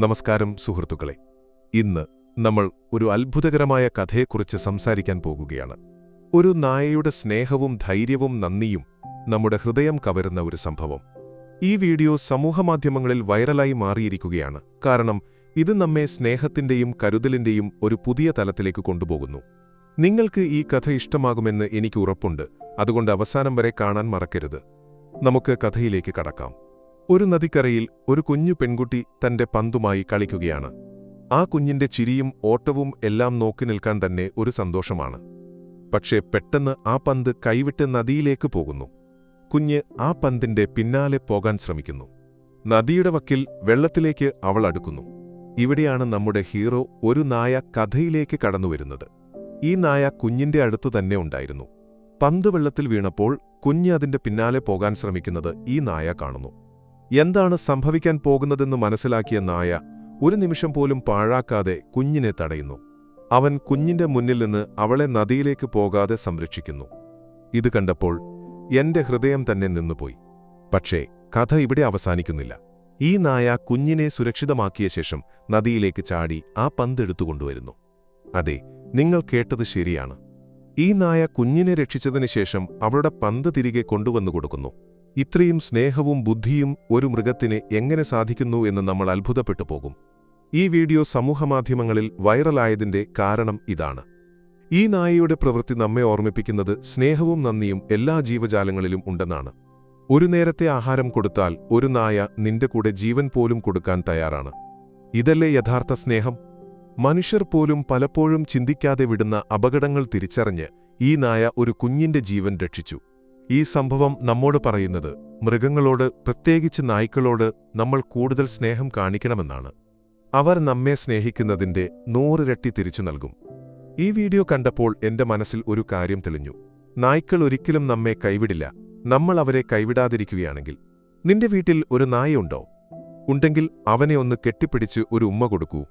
നമസ്കാരം സുഹൃത്തുക്കളെ. ഇന്ന് നമ്മൾ ഒരു അത്ഭുതകരമായ കഥയെക്കുറിച്ച് സംസാരിക്കാൻ പോകുകയാണ്. ഒരു നായയുടെ സ്നേഹവും ധൈര്യവും നന്ദിയും നമ്മുടെ ഹൃദയം കവരുന്ന ഒരു സംഭവം. ഈ വീഡിയോ സമൂഹമാധ്യമങ്ങളിൽ വൈറലായി മാറിയിരിക്കുകയാണ്. കാരണം ഇത് നമ്മെ സ്നേഹത്തിന്റെയും കരുതലിന്റെയും ഒരു പുതിയ തലത്തിലേക്ക് കൊണ്ടുപോകുന്നു. നിങ്ങൾക്ക് ഈ കഥ ഇഷ്ടമാകുമെന്ന് എനിക്ക് ഉറപ്പുണ്ട്. അതുകൊണ്ട് അവസാനം വരെ കാണാൻ മറക്കരുത്. നമുക്ക് കഥയിലേക്ക് കടക്കാം. ഒരു നദിക്കരയിൽ ഒരു കുഞ്ഞു പെൺകുട്ടി തന്റെ പന്തുമായി കളിക്കുകയാണ്. ആ കുഞ്ഞിന്റെ ചിരിയും ഓട്ടവും എല്ലാം നോക്കി നിൽക്കാൻ തന്നെ ഒരു സന്തോഷമാണ്. പക്ഷേ പെട്ടെന്ന് ആ പന്ത് കൈവിട്ട് നദിയിലേക്ക് പോകുന്നു. കുഞ്ഞ് ആ പന്തിന്റെ പിന്നാലെ പോകാൻ ശ്രമിക്കുന്നു. നദിയുടെ വക്കിൽ വെള്ളത്തിലേക്ക് അവൾ അടുക്കുന്നു. ഇവിടെയാണ് നമ്മുടെ ഹീറോ ഒരു നായ കഥയിലേക്ക് കടന്നുവരുന്നത്. ഈ നായ കുഞ്ഞിന്റെ അടുത്ത് തന്നെ ഉണ്ടായിരുന്നു. പന്ത് വെള്ളത്തിൽ വീണപ്പോൾ കുഞ്ഞ് അതിന്റെ പിന്നാലെ പോകാൻ ശ്രമിക്കുന്നത് ഈ നായ കാണുന്നു. എന്താണ് സംഭവിക്കാൻ പോകുന്നതെന്ന് മനസ്സിലാക്കിയ നായ ഒരു നിമിഷം പോലും പാഴാക്കാതെ കുഞ്ഞിനെ തടയുന്നു. അവൻ കുഞ്ഞിന്റെ മുന്നിൽ നിന്ന് അവളെ നദിയിലേക്ക് പോകാതെ സംരക്ഷിക്കുന്നു. ഇത് കണ്ടപ്പോൾ എന്റെ ഹൃദയം തന്നെ നിന്നുപോയി. പക്ഷേ കഥ ഇവിടെ അവസാനിക്കുന്നില്ല. ഈ നായ കുഞ്ഞിനെ സുരക്ഷിതമാക്കിയ ശേഷം നദിയിലേക്ക് ചാടി ആ പന്തെടുത്തുകൊണ്ടുവരുന്നു അതെ നിങ്ങൾ കേട്ടത് ശരിയാണ്. ഈ നായ കുഞ്ഞിനെ രക്ഷിച്ചതിന് ശേഷം അവളുടെ പന്ത് തിരികെ കൊണ്ടുവന്നു കൊടുക്കുന്നു ഇത്രയും സ്നേഹവും ബുദ്ധിയും ഒരു മൃഗത്തിന് എങ്ങനെ സാധിക്കുന്നു എന്ന് നമ്മൾ അത്ഭുതപ്പെട്ടു പോകും. ഈ വീഡിയോ സമൂഹമാധ്യമങ്ങളിൽ വൈറലായതിന്റെ കാരണം ഇതാണ്. ഈ നായയുടെ പ്രവൃത്തി നമ്മെ ഓർമ്മിപ്പിക്കുന്നത് സ്നേഹവും നന്ദിയും എല്ലാ ജീവജാലങ്ങളിലും ഉണ്ടെന്നാണ്. ഒരു നേരത്തെ ആഹാരം കൊടുത്താൽ ഒരു നായ നിന്റെ കൂടെ ജീവൻ പോലും കൊടുക്കാൻ തയ്യാറാണ്. ഇതല്ലേ യഥാർത്ഥ സ്നേഹം? മനുഷ്യർ പോലും പലപ്പോഴും ചിന്തിക്കാതെ വിടുന്ന അപകടങ്ങൾ തിരിച്ചറിഞ്ഞ് ഈ നായ ഒരു കുഞ്ഞിന്റെ ജീവൻ രക്ഷിച്ചു. ഈ സംഭവം നമ്മോട് പറയുന്നത് മൃഗങ്ങളോട് പ്രത്യേകിച്ച് നായ്ക്കളോട് നമ്മൾ കൂടുതൽ സ്നേഹം കാണിക്കണമെന്നാണ്. അവർ നമ്മെ സ്നേഹിക്കുന്നതിന്റെ നൂറിരട്ടി തിരിച്ചു നൽകും. ഈ വീഡിയോ കണ്ടപ്പോൾ എന്റെ മനസ്സിൽ ഒരു കാര്യം തെളിഞ്ഞു. നായ്ക്കൾ ഒരിക്കലും നമ്മെ കൈവിടില്ല. നമ്മൾ അവരെ കൈവിടാതിരിക്കുകയാണെങ്കിൽ. നിന്റെ വീട്ടിൽ ഒരു നായയുണ്ടോ ഉണ്ടെങ്കിൽ അവനെ ഒന്ന് കെട്ടിപ്പിടിച്ച് ഒരു ഉമ്മ കൊടുക്കൂ.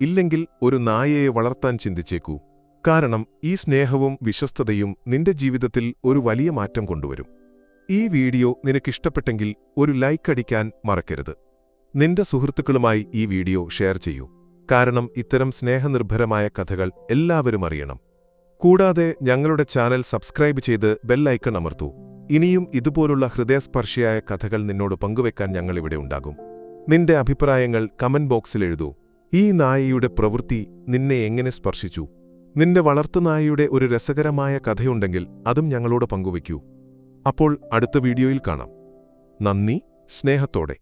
ഇല്ലെങ്കിൽ ഒരു നായയെ വളർത്താൻ ചിന്തിച്ചേക്കൂ. കാരണം ഈ സ്നേഹവും വിശ്വസ്തതയും നിന്റെ ജീവിതത്തിൽ ഒരു വലിയ മാറ്റം കൊണ്ടുവരും. ഈ വീഡിയോ നിനക്കിഷ്ടപ്പെട്ടെങ്കിൽ ഒരു ലൈക്ക് അടിക്കാൻ മറക്കരുത്. നിന്റെ സുഹൃത്തുക്കളുമായി ഈ വീഡിയോ ഷെയർ ചെയ്യൂ. കാരണം ഇത്തരം സ്നേഹനിർഭരമായ കഥകൾ എല്ലാവരും അറിയണം. കൂടാതെ ഞങ്ങളുടെ ചാനൽ സബ്സ്ക്രൈബ് ചെയ്ത് ബെല്ലൈക്കൺ അമർത്തൂ. ഇനിയും ഇതുപോലുള്ള ഹൃദയസ്പർശിയായ കഥകൾ നിന്നോട് പങ്കുവെക്കാൻ ഞങ്ങളിവിടെ ഉണ്ടാകും. നിന്റെ അഭിപ്രായങ്ങൾ കമന്റ് ബോക്സിൽ എഴുതൂ. ഈ നായയുടെ പ്രവൃത്തി നിന്നെ എങ്ങനെ സ്പർശിച്ചു? നിന്റെ വളർത്തുനായയുടെ ഒരു രസകരമായ കഥയുണ്ടെങ്കിൽ അതും ഞങ്ങളോട് പങ്കുവയ്ക്കൂ. അപ്പോൾ അടുത്ത വീഡിയോയിൽ കാണാം. നന്ദി സ്നേഹത്തോടെ.